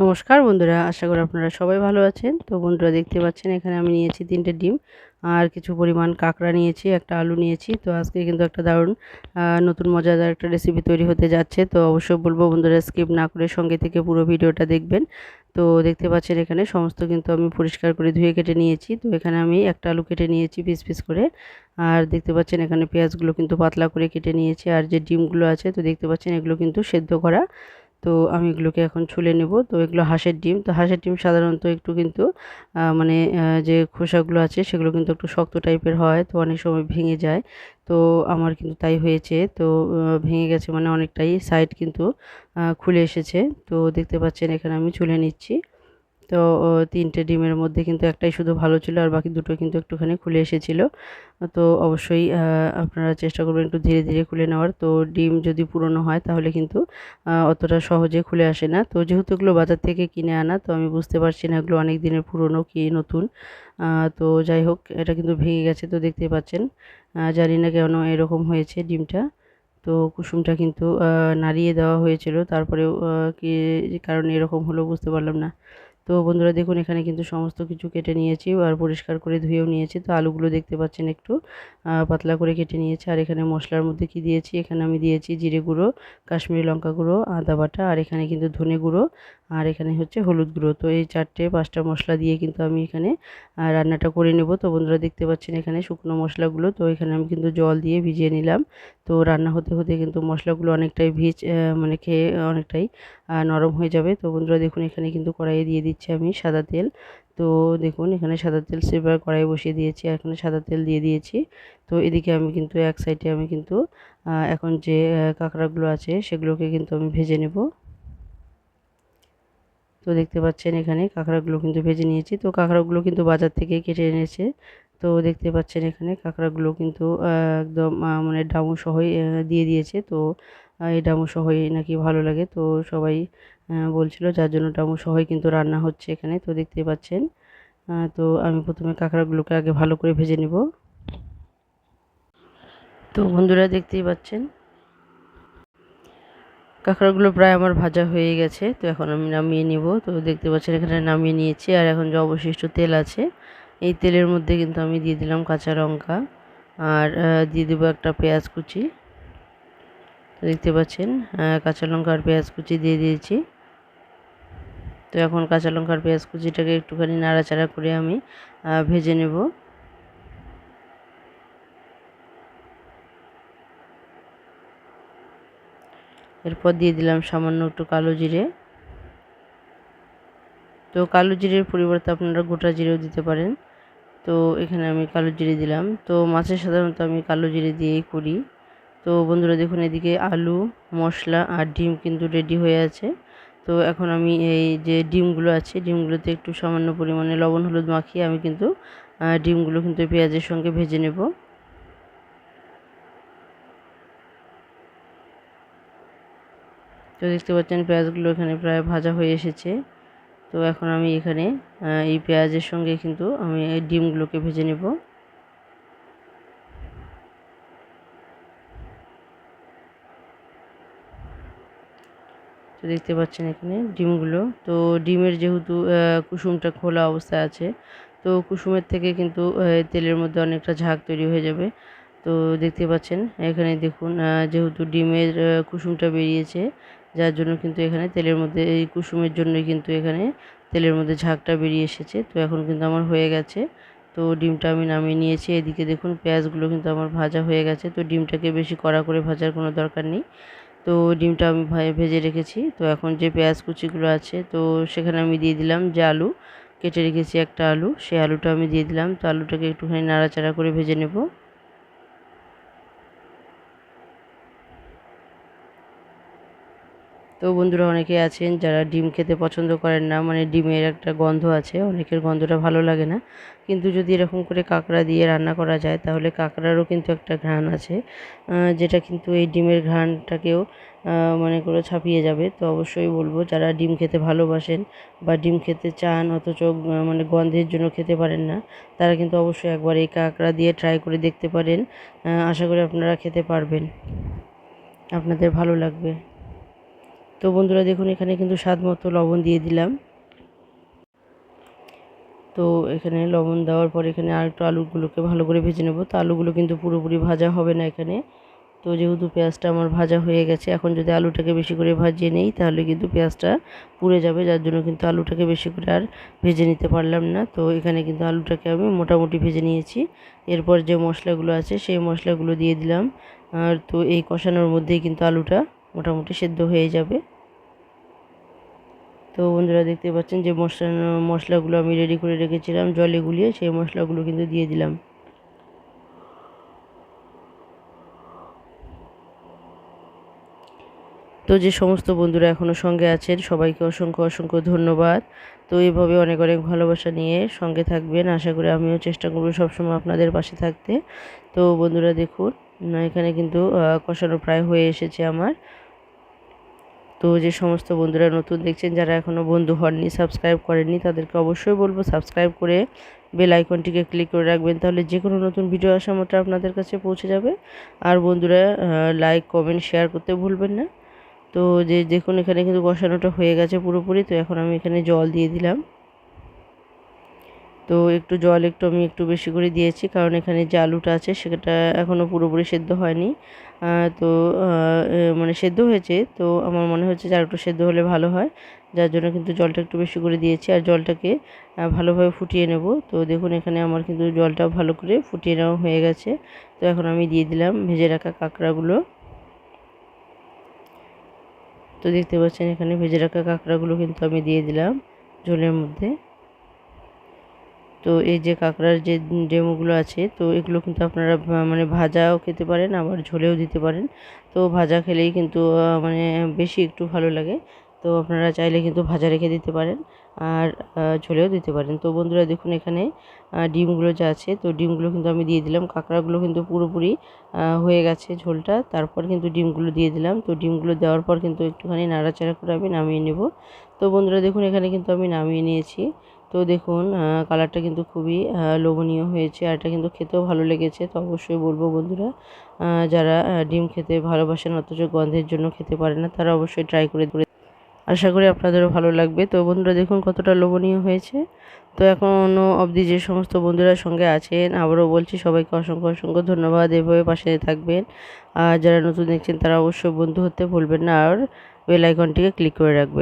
নমস্কার বন্ধুরা, আশা করি আপনারা সবাই ভালো আছেন। তো বন্ধুরা দেখতে পাচ্ছেন, এখানে আমি নিয়েছি তিনটে ডিম, আর কিছু পরিমাণ কাঁকড়া নিয়েছি, একটা আলু নিয়েছি। তো আজকে কিন্তু একটা দারুণ নতুন মজাদার একটা রেসিপি তৈরি হতে যাচ্ছে। তো অবশ্যই বলব বন্ধুরা স্কিপ না করে সঙ্গে থেকে পুরো ভিডিওটা দেখবেন। তো দেখতে পাচ্ছেন এখানে সমস্ত কিন্তু আমি পরিষ্কার করে ধুয়ে কেটে নিয়েছি। তো এখানে আমি একটা আলু কেটে নিয়েছি পিস পিস করে। আর দেখতে পাচ্ছেন এখানে পেঁয়াজগুলো কিন্তু পাতলা করে কেটে নিয়েছি। আর যে ডিমগুলো আছে, তো দেখতে পাচ্ছেন এগুলো কিন্তু সেদ্ধ করা। তো আমি এগুলোকে এখন ছুলে নেব। তো এগুলো হাঁসের ডিম। তো হাঁসের ডিম সাধারণত একটু কিন্তু মানে যে খোসাগুলো আছে সেগুলো কিন্তু একটু শক্ত টাইপের হয়। তো অনেক সময় ভেঙে যায়। তো আমার কিন্তু তাই হয়েছে। তো ভেঙে গেছে মানে অনেকটাই। সাইড কিন্তু খুলে এসেছে। তো দেখতে পাচ্ছেন এখানে আমি ছুলে নিচ্ছি। তো তিনটে ডিমের মধ্যে কিন্তু একটাই শুধু ভালো ছিল আর বাকি দুটো কিন্তু একটুখানি খুলে এসেছিল। তো অবশ্যই আপনারা চেষ্টা করবেন একটু ধীরে ধীরে খুলে নেওয়ার। তো ডিম যদি পুরনো হয় তাহলে কিন্তু অতটা সহজে খুলে আসে না। তো যেহেতু এগুলো বাজার থেকে কিনে আনা, তো আমি বুঝতে পারছি না এগুলো অনেক দিনের পুরনো কি নতুন। তো যাই হোক, এটা কিন্তু ভেঙে গেছে তো দেখতেই পাচ্ছেন। জানি না কেন এরকম হয়েছে ডিমটা। তো কুসুমটা কিন্তু নাড়িয়ে দেওয়া হয়েছিল। তারপরেও কি কারণে এরকম হলো বুঝতে পারলাম না। তো বন্ধুরা দেখুন, এখানে কিন্তু সমস্ত কিছু কেটে নিয়েছি আর পরিষ্কার করে ধুয়েও নিয়েছি। তো আলুগুলো দেখতে পাচ্ছেন একটু পাতলা করে কেটে নিয়েছি। আর এখানে মশলার মধ্যে কি দিয়েছি? এখানে আমি দিয়েছি জিরে গুঁড়ো, কাশ্মীরি লঙ্কা গুঁড়ো, আদা বাটা আর এখানে কিন্তু ধনে গুঁড়ো। আর এখানে হচ্ছে হলুদ গুঁড়ো। তো এই চারটে, পাঁচটা মশলা দিয়ে কিন্তু আমি এখানে রান্নাটা করে নেব। তো বন্ধুরা দেখতে পাচ্ছেন এখানে শুকনো মশলাগুলো। তো এখানে আমি কিন্তু জল দিয়ে ভিজিয়ে নিলাম। তো রান্না হতে হতে কিন্তু মশলাগুলো অনেকটাই ভিজ মানে খেয়ে অনেকটাই নরম হয়ে যাবে। তো বন্ধুরা দেখুন, এখানে কিন্তু কড়াইয়ে দিয়ে দিচ্ছি আমি সাদা তেল। তো দেখুন, এখানে সাদা তেল সেবার কড়াই বসিয়ে দিয়েছি, আর এখানে সাদা তেল দিয়ে দিয়েছি। তো এদিকে আমি কিন্তু, এক সাইডে আমি কিন্তু এখন যে কাঁকড়াগুলো আছে, সেগুলোকে কিন্তু আমি ভেজে নেব। তো দেখতে পাচ্ছেন এখানে কাঁকড়াগুলো কিন্তু ভেজে নিয়েছি। তো কাঁকড়াগুলো কিন্তু বাজার থেকে কেটে এনেছে। তো দেখতে পাচ্ছেন এখানে কাঁকড়াগুলো কিন্তু একদম মানে ডামু সহই দিয়ে দিয়েছে। তো এই ডামু সহই নাকি ভালো লাগে। তো সবাই বলছিল যার জন্য ডামু সহই কিন্তু রান্না হচ্ছে এখানে। তো দেখতে পাচ্ছেন তো আমি প্রথমে কাঁকড়াগুলোকে আগে ভালো করে ভেজে নেব। তো বন্ধুরা দেখতেই পাচ্ছেন, কাঁকড়াগুলো প্রায় আমার ভাজা হয়ে গেছে। তো এখন আমি নামিয়ে নিব। তো দেখতে পাচ্ছেন এখানে নামিয়ে নিয়েছি। আর এখন যে অবশিষ্ট তেল আছে, এই তেলের মধ্যে কিন্তু আমি দিয়ে দিলাম কাঁচা লঙ্কা। আর দিয়ে দেবো একটা পেঁয়াজ কুচি। দেখতে পাচ্ছেন কাঁচা লঙ্কা আর পেঁয়াজ কুচি দিয়ে দিয়েছি। তো এখন কাঁচা লঙ্কার পেঁয়াজ কুচিটাকে একটুখানি নাড়াচাড়া করে আমি ভেজে নেব। এরপর দিয়ে দিলাম সামান্য একটু কালো জিরে। তো কালো জিরের পরিবর্তে আপনারা গোটা জিরেও দিতে পারেন। তো এখানে আমি কালো জিরে দিলাম। তো মাছে সাধারণত আমি কালো জিরে দিয়েই করি। তো বন্ধুরা দেখুন এদিকে আলু, মশলা আর ডিম কিন্তু রেডি হয়ে আছে। তো এখন আমি এই যে ডিমগুলো আছে, ডিমগুলোতে একটু সামান্য পরিমাণে লবণ, হলুদ মাখিয়ে আমি কিন্তু ডিমগুলো কিন্তু পেঁয়াজের সঙ্গে ভেজে নেব। তো দেখতে পাচ্ছেন পেঁয়াজগুলো এখানে প্রায় ভাজা হয়ে এসেছে। তো এখন আমি এখানে এই পেঁয়াজের সঙ্গে কিন্তু আমি এই ডিমগুলোকে ভেজে নেব। তো দেখতে পাচ্ছেন এখানে ডিমগুলো। তো ডিমের যেহেতু কুসুমটা খোলা অবস্থায় আছে, তো কুসুমের থেকে কিন্তু তেলের মধ্যে অনেকটা ঝাঁক তৈরি হয়ে যাবে। তো দেখতে পাচ্ছেন, এখানে দেখুন যেহেতু ডিমের কুসুমটা বেরিয়েছে, যার জন্য কিন্তু এখানে তেলের মধ্যে, এই কুসুমের জন্যই কিন্তু এখানে তেলের মধ্যে ঝাঁকটা বেরিয়ে এসেছে। তো এখন কিন্তু আমার হয়ে গেছে। তো ডিমটা আমি নামিয়ে নিয়েছি। এদিকে দেখুন, পেঁয়াজগুলো কিন্তু আমার ভাজা হয়ে গেছে। তো ডিমটাকে বেশি কড়া করে ভাজার কোনো দরকার নেই। তো ডিমটা আমি ভেজে রেখেছি। তো এখন যে পেঁয়াজ কুচিগুলো আছে, তো সেখানে আমি দিয়ে দিলাম যে আলু, কেটে রেখেছি একটা আলু। সেই আলুটা আমি দিয়ে দিলাম। তো আলুটাকে একটুখানি নাড়াচাড়া করে ভেজে নেব। তো বন্ধুরা অনেকে আছেন যারা ডিম খেতে পছন্দ করেন না মানে ডিমের একটা গন্ধ আছে, অনেকের গন্ধটা ভালো লাগে না। কিন্তু যদি এরকম করে কাঁকড়া দিয়ে রান্না করা যায়, তাহলে কাঁকড়ারও কিন্তু একটা ঘ্রাণ আছে যেটা কিন্তু এই ডিমের ঘ্রাণটাকেও মানে করে ছাপিয়ে যাবে। তো অবশ্যই বলব, যারা ডিম খেতে ভালোবাসেন বা ডিম খেতে চান, অথচ মানে গন্ধের জন্য খেতে পারেন না, তারা কিন্তু অবশ্যই একবার এই কাঁকড়া দিয়ে ট্রাই করে দেখতে পারেন আশা করি আপনারা খেতে পারবেন। আপনাদের ভালো লাগবে। তো বন্ধুরা দেখুন, এখানে কিন্তু স্বাদ মতো লবণ দিয়ে দিলাম। তো এখানে লবণ দেওয়ার পর এখানে আর একটু আলুগুলোকে ভালো করে ভেজে নেব। তো আলুগুলো কিন্তু পুরোপুরি ভাজা হবে না এখানে। তো যেহেতু পেঁয়াজটা আমার ভাজা হয়ে গেছে, এখন যদি আলুটাকে বেশি করে ভাজিয়ে নেই, তাহলে কিন্তু পেঁয়াজটা পুড়ে যাবে। যার জন্য কিন্তু আলুটাকে বেশি করে আর ভেজে নিতে পারলাম না। তো এখানে কিন্তু আলুটাকে আমি মোটামুটি ভেজে নিয়েছি। এরপর যে মশলাগুলো আছে, সেই মশলাগুলো দিয়ে দিলাম। আর তো এই কষানোর মধ্যেই কিন্তু আলুটা মোটামুটি সেদ্ধ হয়ে যাবে। তো বন্ধুরা দেখতে পাচ্ছেন যে মশলা, মশলাগুলো আমি রেডি করে রেখেছিলাম, জলে গুলিয়ে সেই মশলাগুলো কিন্তু দিয়ে দিলাম। তো যে সমস্ত বন্ধুরা এখনও সঙ্গে আছেন, সবাইকে অসংখ্য অসংখ্য ধন্যবাদ। তো এইভাবে অনেক অনেক ভালোবাসা নিয়ে সঙ্গে থাকবেন। আশা করি আমিও চেষ্টা করব সবসময় আপনাদের পাশে থাকতে। তো বন্ধুরা দেখুন এখানে কিন্তু কষানো প্রায় হয়ে এসেছে আমার। তো যে সমস্ত বন্ধুরা নতুন দেখছেন, যারা এখনও বন্ধু হননি সাবস্ক্রাইব করেননি, তাদেরকে অবশ্যই বলব সাবস্ক্রাইব করে বেল আইকনটিকে ক্লিক করে রাখবেন, তাহলে যে কোনো নতুন ভিডিও আসা মাত্র আপনাদের কাছে পৌঁছে যাবে। আর বন্ধুরা লাইক কমেন্ট শেয়ার করতে ভুলবেন না। তো যে, দেখুন এখানে কিন্তু বসানোটা হয়ে গেছে পুরোপুরি, তো এখন আমি এখানে জল দিয়ে দিলাম। তো একটু জল একটু আমি একটু বেশি করে দিয়েছি, কারণ এখানে যে আলুটা আছে সেটা এখনও পুরোপুরি সেদ্ধ হয়নি। তো মানে সেদ্ধ হয়েছে, তো আমার মনে হচ্ছে যে একটু সেদ্ধ হলে ভালো হয়, যার জন্য কিন্তু জলটা একটু বেশি করে দিয়েছি, আর জলটাকে ভালোভাবে ফুটিয়ে নেব। তো দেখুন এখানে আমার কিন্তু জলটা ভালো করে ফুটিয়ে নেওয়া হয়ে গেছে। তো এখন আমি দিয়ে দিলাম ভেজে রাখা কাঁকড়াগুলো। তো দেখতে পাচ্ছেন এখানে ভেজে রাখা কাঁকড়াগুলো কিন্তু আমি দিয়ে দিলাম ঝোলের মধ্যে। তো এই যে কাঁকড়ার যে ডেমোগুলো আছে, তো এগুলো কিন্তু আপনারা মানে ভাজাও খেতে পারেন, আবার ঝোলেও দিতে পারেন। তো ভাজা খেলেই কিন্তু মানে বেশি একটু ভালো লাগে। তো আপনারা চাইলে কিন্তু ভাজা রেখে দিতে পারেন, আর ঝোলেও দিতে পারেন। তো বন্ধুরা দেখুন এখানে ডিমগুলো যা আছে, তো ডিমগুলো কিন্তু আমি দিয়ে দিলাম। কাঁকড়াগুলো কিন্তু পুরোপুরি হয়ে গেছে ঝোলটা। তারপর কিন্তু ডিমগুলো দিয়ে দিলাম। তো ডিমগুলো দেওয়ার পর কিন্তু একটুখানি নাড়াচাড়া করে আমি নামিয়ে নেব। তো বন্ধুরা দেখুন এখানে কিন্তু আমি নামিয়ে নিয়েছি। তো দেখুন কালারটা কিন্তু খুবই লোভনীয় হয়েছে আর এটা কিন্তু খেতেও ভালো লেগেছে। তো অবশ্যই বলব বন্ধুরা যারা ডিম খেতে ভালোবাসেন অথচ গন্ধের জন্য খেতে পারে না, তারা অবশ্যই ট্রাই করে আশা করি আপনাদেরও ভালো লাগবে। তো বন্ধুরা দেখুন কতটা লোভনীয় হয়েছে। তো এখনও অবধি যে সমস্ত বন্ধুরা সঙ্গে আছেন, আবারও বলছি সবাইকে অসংখ্য অসংখ্য ধন্যবাদ। এভাবে পাশে থাকবেন। আর যারা নতুন দেখছেন, তারা অবশ্যই বন্ধু হতে ভুলবেন না। আর বেল আইকনটিকে ক্লিক করে রাখবেন।